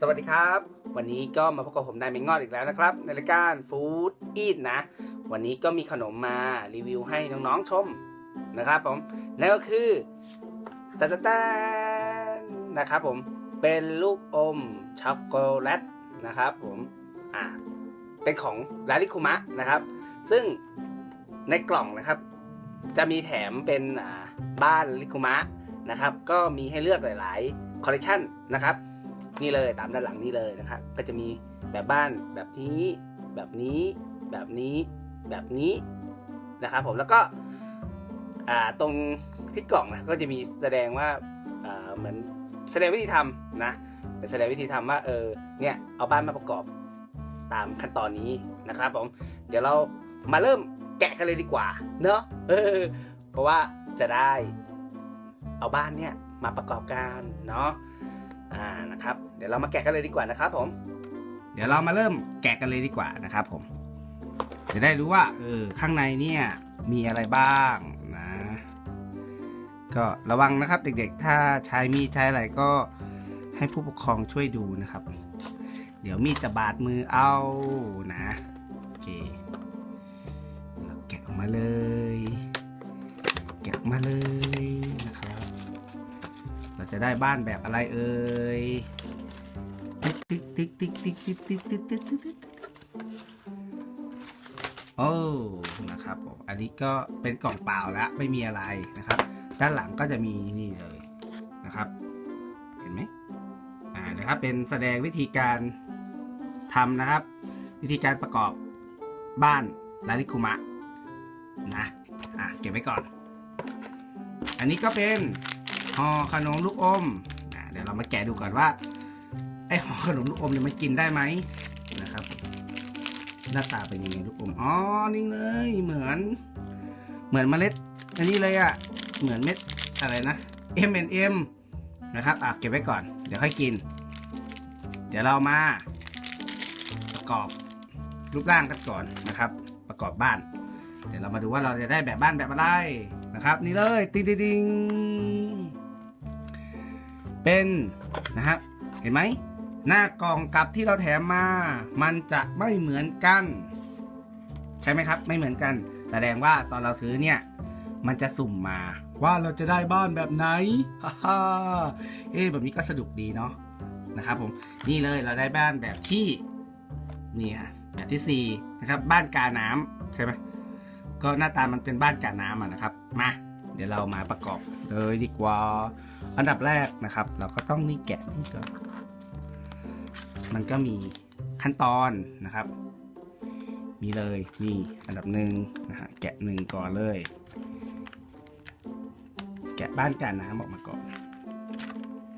สวัสดีครับ วันนี้ก็มาพบกับผมนายเมงงอดอีกแล้วนะครับ ในรายการฟู้ดอีทนะ วันนี้ก็มีขนมมารีวิวให้น้องๆชมนะครับผมนั่นก็คือตาตาตานนะครับผมเป็นลูกอมช็อกโกแลตนะครับผมอ่าเป็นของลาลิคุมะนะครับ ซึ่งในกล่องนะครับ จะมีแถมเป็นอ่าบ้านลิคุมะนะครับ ก็มีให้เลือกหลาย ๆ คอลเลคชันนะครับ นี่เลยตามด้านหลังนี่เลยนะครับก็จะมีแบบบ้านแบบนี้แบบนี้แบบนี้แบบนี้นะครับผมแล้วก็ตรงที่กล่องนะก็จะมีแสดงว่าเหมือนแสดงวิธีทำนะแสดงวิธีทำว่าเออเนี่ยเอาบ้านมาประกอบตามขั้นตอนนี้นะครับผมเดี๋ยวเรามาเริ่มแกะกันเลยดีกว่าเนาะเออเพราะว่าจะได้เอาบ้านเนี่ยมาประกอบกันเนาะอ่านะครับ เดี๋ยวเรามาแกะกันเลยดีกว่านะครับผม เดี๋ยวเรามาเริ่มแกะกันเลยดีกว่านะครับผม จะได้รู้ว่าเออข้างในเนี่ยมีอะไรบ้างนะ ก็ระวังนะครับเด็กๆ ถ้าใช้มีดใช้อะไรก็ให้ผู้ปกครองช่วยดูนะครับ เดี๋ยวมีดจะบาดมือเอานะโอเคเราแกะออกมาเลย แกะออกมาเลยนะครับ เราจะได้บ้านแบบอะไรเอ่ย ติ๊กติ๊กติ๊กติ๊กติ๊กติ๊กติ๊กติ๊กติ๊กติ๊กโอ้นะครับผมอันนี้ก็เป็นกล่องเปล่าแล้วไม่มีอะไรนะครับ ด้านหลังก็จะมีนี่เลยนะครับ เห็นไหมอ่านะครับเป็นแสดงวิธีการทำนะครับ วิธีการประกอบบ้านลาลิคุมะนะอะเก็บไว้ก่อน อันนี้ก็เป็นห่อขนมลูกอมอะเดี๋ยวเรามาแกะดูก่อนว่า ไอห่อขนมลูกอมเนี่ยมันกินได้ไหมนะครับ หน้าตาเป็นยังไงลูกอมอ๋อนี่เลยเหมือน เหมือนเมล็ด อันนี้เลยอะ่ะเหมือนเม็ดอะไรนะ M&M นะครับอะเก็บไว้ก่อน เดี๋ยวค่อยกิน เดี๋ยวเรามาประกอบรูปร่างกันก่อนนะครับ ประกอบบ้าน เดี๋ยวเรามาดูว่าเราจะได้แบบบ้านแบบอะไรนะครับ นี่เลยติ๊งติงติงเป็นนะครับเห็นไหม หน้ากล่องกับที่เราแถมมา มันจะไม่เหมือนกัน ใช่ไหมครับ ไม่เหมือนกัน แสดงว่าตอนเราซื้อเนี่ย มันจะสุ่มมาว่าเราจะได้บ้านแบบไหนฮ่าฮ่าเอ๊แบบนี้ก็สนุกดีเนาะนะครับผมนี่เลยเราได้บ้านแบบที่นี่ฮะแบบที่สี่นะครับ บ้านกาน้ำใช่ไหมก็หน้าตามันเป็นบ้านกาน้ำอะนะครับ มา เดี๋ยวเรามาประกอบเลยดีกว่า อันดับแรกนะครับ เราก็ต้องนี่แกะนี่ก่อน มันก็มีขั้นตอนนะครับ มีเลยนี่อันดับหนึ่งนะฮะแกะหนึ่งก่อนเลย แกะบ้านกาน้ำออกมาก่อน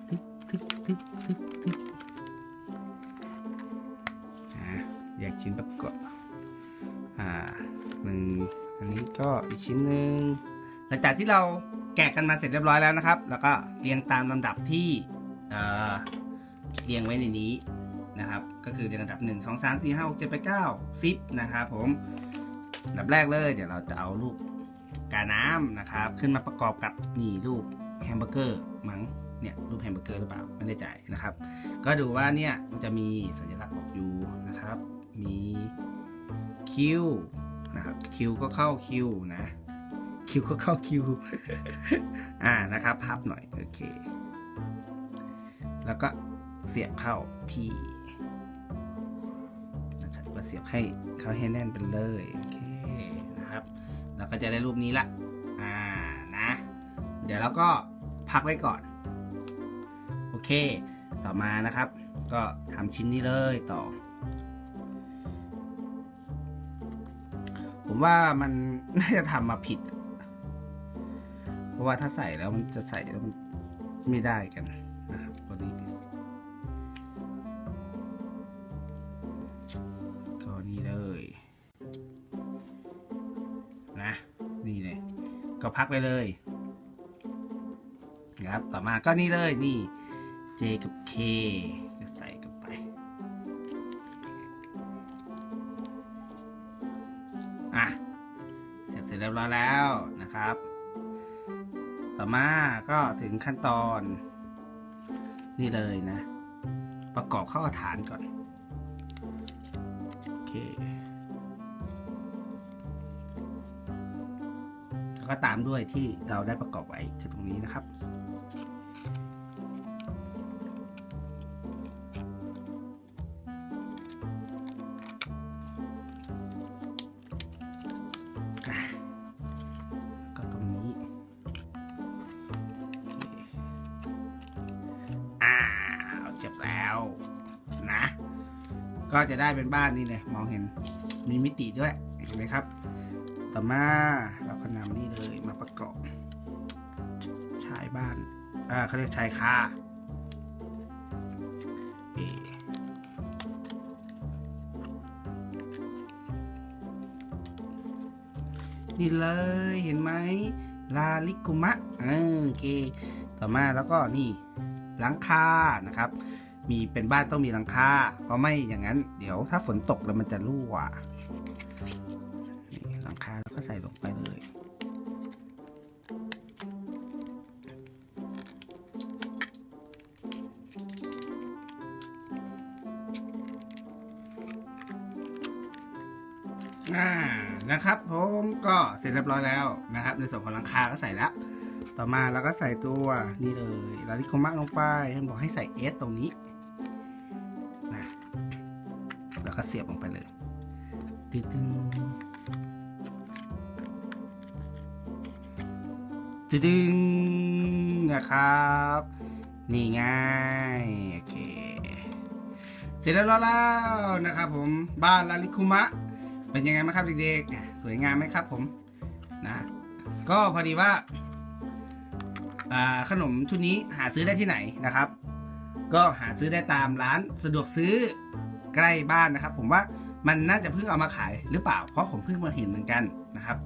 ทึกทึกทึกทึกทึกอ่าแยกชิ้นประกอบอ่าหนึ่งอันนี้ก็อีกชิ้นหนึ่งหลังจากที่เราแกะกันมาเสร็จเรียบร้อยแล้วนะครับ แล้วก็เรียงตามลำดับที่เรียงไว้ในนี้ ก็คือเรียงลำดับ 1 2 3 4 5 6 7 8 9 10 นะครับผมลำดับแรกเลย เดี๋ยวเราจะเอาลูกกาน้ำนะครับ ขึ้นมาประกอบกับนี่รูปแฮมเบอร์เกอร์มั้งเนี่ยรูปแฮมเบอร์เกอร์หรือเปล่าไม่แน่ใจนะครับ ก็ดูว่าเนี่ยมันจะมีสัญลักษณ์บอกอยู่นะครับ มีคิวนะครับคิวก็เข้าคิวนะคิวก็เข้าคิวอ่านะครับพับหน่อยโอเค แล้วก็เสียบเข้าพี่ เสียบให้เขาให้แน่นไปเลยโอเคนะครับเราก็จะได้รูปนี้ละอ่านะ เดี๋ยวเราก็พักไว้ก่อน โอเค ต่อมานะครับ ก็ทำชิ้นนี้เลยต่อ ผมว่ามันน่าจะทำมาผิด เพราะว่าถ้าใส่แล้วมันจะใส่แล้วมันไม่ได้กัน ก็พักไปเลยนะครับ ต่อมาก็นี่เลยนี่ J กับ K ก็ใส่กันไป อะ เสร็จเสร็จเรียบร้อยแล้วนะครับ ต่อมาก็ถึงขั้นตอน นี่เลยนะ ประกอบเข้ากับฐานก่อน โอเค ก็ตามด้วยที่เราได้ประกอบไว้คือตรงนี้นะครับ ก็ตรงนี้ อ้าวเจ็บแล้วนะ ก็จะได้เป็นบ้านนี่เลยมองเห็นมีมิติด้วยเห็นไหมครับ ต่อมาเราก็นำนี่เลยมาประกอบชายบ้านอ่าเขาเรียกชายคานี่เลยเห็นไหมลาลิกุมะอ่าโอเค ต่อมาแล้วก็นี่หลังคานะครับ มีเป็นบ้านต้องมีหลังคาเพราะไม่อย่างนั้น เดี๋ยวถ้าฝนตกแล้วมันจะรั่ว ลังคาแล้วก็ใส่ลงไปเลย อ่านะครับผมก็เสร็จเรียบร้อยแล้วนะครับ ในส่วนของหลังคาก็ใส่แล้ว ต่อมาเราก็ใส่ตัวนี่เลยลาลิโคมะลงไปท่านบอกให้ใส่เอสตรงนี้นะแล้วก็เสียบลงไปเลยตึ้ง ตึ้งนะครับ นี่ง่ายโอเคเสร็จแล้วแล้วนะครับผมบ้านลาลิคุมะ เป็นยังไงบ้าครับเด็กๆอะสวยงามไหมครับผมนะก็พอดีว่าขนมชุดนี้หาซื้อได้ที่ไหนนะครับ ก็หาซื้อได้ตามร้านสะดวกซื้อใกล้บ้านนะครับ ผมว่ามันน่าจะเพิ่งเอามาขายหรือเปล่า เพราะผมเพิ่งมาเห็นเหมือนกันนะครับ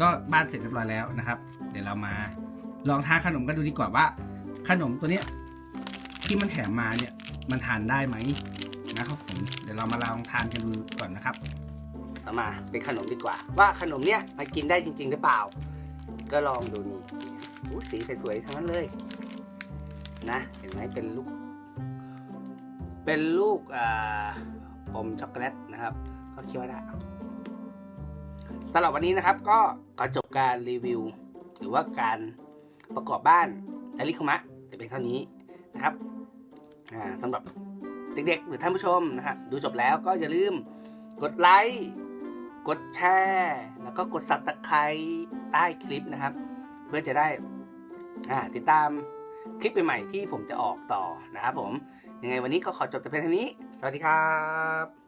ก็บ้านเสร็จเรียบร้อยแล้วนะครับ เดี๋ยวเรามาลองทานขนมกันดูดีกว่าว่า ขนมตัวเนี้ยที่มันแถมมาเนี่ยมันทานได้ไหมนะครับผมเดี๋ยวเรามาลองทานกันดูก่อนนะครับเอามาเป็นขนมดีกว่า ว่าขนมเนี้ยมันกินได้จริง ๆ หรือเปล่า ก็ลองดูนี่อู้สีสวยๆทั้งนั้นเลย นะ เห็นไหมเป็นลูก เป็นลูกอ่าอมช็อกโกแลตนะครับ ก็คิดว่าได้ สำหรับวันนี้นะครับก็ขอจบการรีวิว หรือว่าการประกอบบ้านอลิคุมะจะเป็นเท่านี้นะครับสำหรับเด็กๆ หรือท่านผู้ชมนะครับดูจบแล้วก็อย่าลืมกดไลค์ กดแชร์ แล้วก็กดสับตะไคร้ใต้คลิปนะครับ เพื่อจะได้ติดตามคลิปใหม่ๆที่ผมจะออกต่อนะครับผม ยังไงวันนี้ก็ขอจบแต่เพียงเท่านี้ สวัสดีครับ